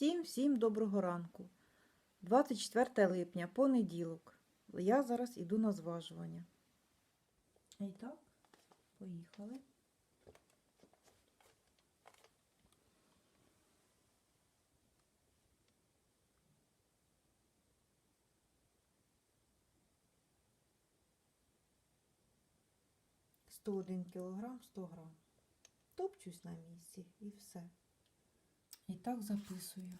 Всім всім доброго ранку. 24 липня, понеділок. Я зараз іду на зважування. І так, поїхали. Сто один кілограм, 100 грам. Топчусь на місці і все. І так записую.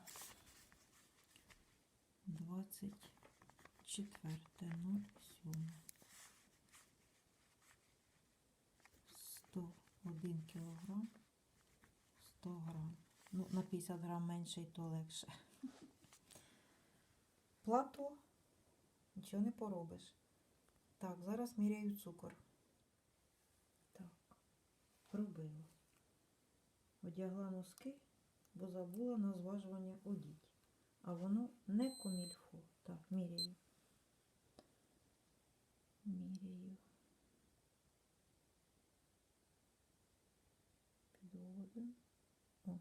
24.07. 101 кілограм, 100 грам. Ну, на 50 грам менше і то легше. Плато. Нічого не поробиш. Так, зараз міряю цукор. Так, пробила. Одягла носки, бо забула на зважування одіть. А воно не комільфо. Так, міряю. Міряю. Підводимо. О.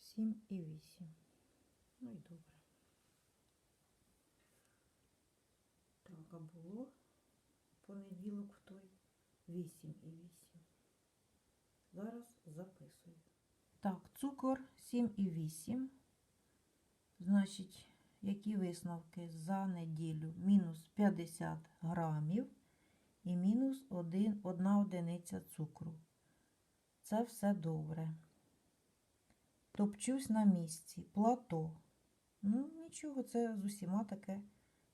Сім і вісім. Ну і добре. Так, а було понеділок в той 8 і 8. Зараз записую. Так, цукор 7 і 8. Значить, які висновки за неділю? Мінус 50 грамів і мінус 1, 1 одиниця цукру. Це все добре. Топчусь на місці. Плато. Ну, нічого, це з усіма таке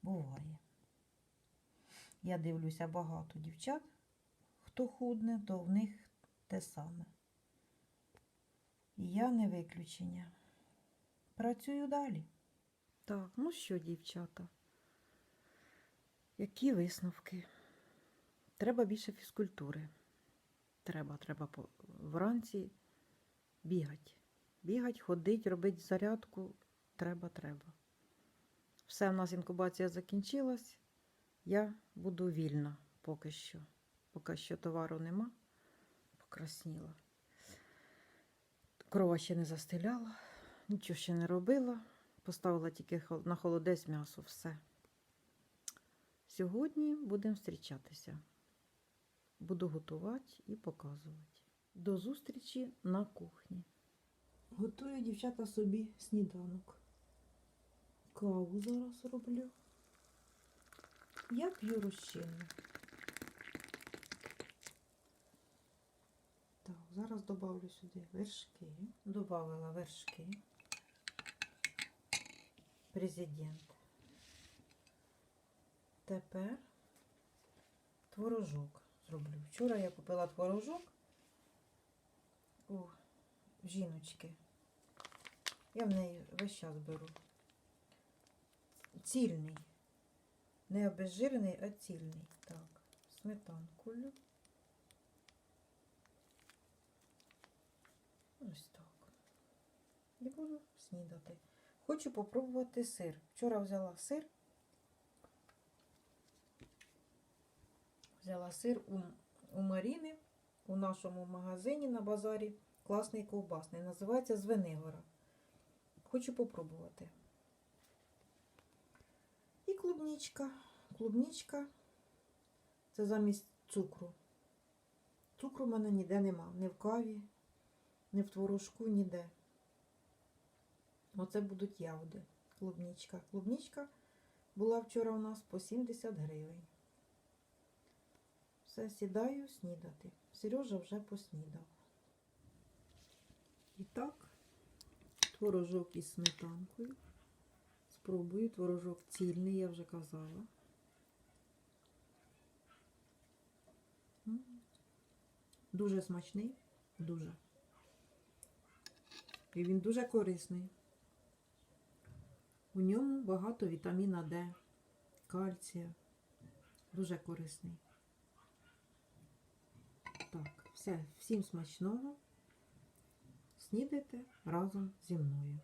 буває. Я дивлюся багато дівчат. Хто худне, то в них те саме. Я не виключення. Працюю далі. Так, ну що, дівчата? Які висновки? Треба більше фізкультури. Треба, треба вранці бігати. Бігати, ходити, робити зарядку. Треба, треба. Все, в нас інкубація закінчилась. Я буду вільна поки що. Поки що товару нема. Покрасніла. Крова ще не застеляла, нічого ще не робила. Поставила тільки на холодець м'ясо, все. Сьогодні будемо зустрічатися. Буду готувати і показувати. До зустрічі на кухні. Готую дівчата собі сніданок. Каву зараз роблю. Я п'ю розчинну. Так, зараз добавлю сюди вершки. Добавила вершки. Президент. Тепер творожок зроблю. Вчора я купила творожок у жіночки. Я в неї весь час беру. Цільний. Не обезжирений, а цільний. Так, сметанку. Ось так. І буду снідати. Хочу попробувати сир. Вчора взяла сир. Взяла сир у, у Маріни у нашому магазині на базарі. Класний ковбасний. Називається Звенигора. Хочу попробувати. І клубничка. Клубничка це замість цукру. Цукру в мене ніде нема. Ні в каві, ні в творожку, ніде. Оце будуть ягоди. Клубничка. Клубничка була вчора у нас по 70 гривень. Все, сідаю снідати. Сережа вже поснідав. І так, творожок із сметанкою. Спробую творожок цільний, я вже казала. Дуже смачний, дуже. І він дуже корисний. У ньому багато вітаміна Д, кальція. Дуже корисний. Так, все, всім смачного. Снідайте разом зі мною.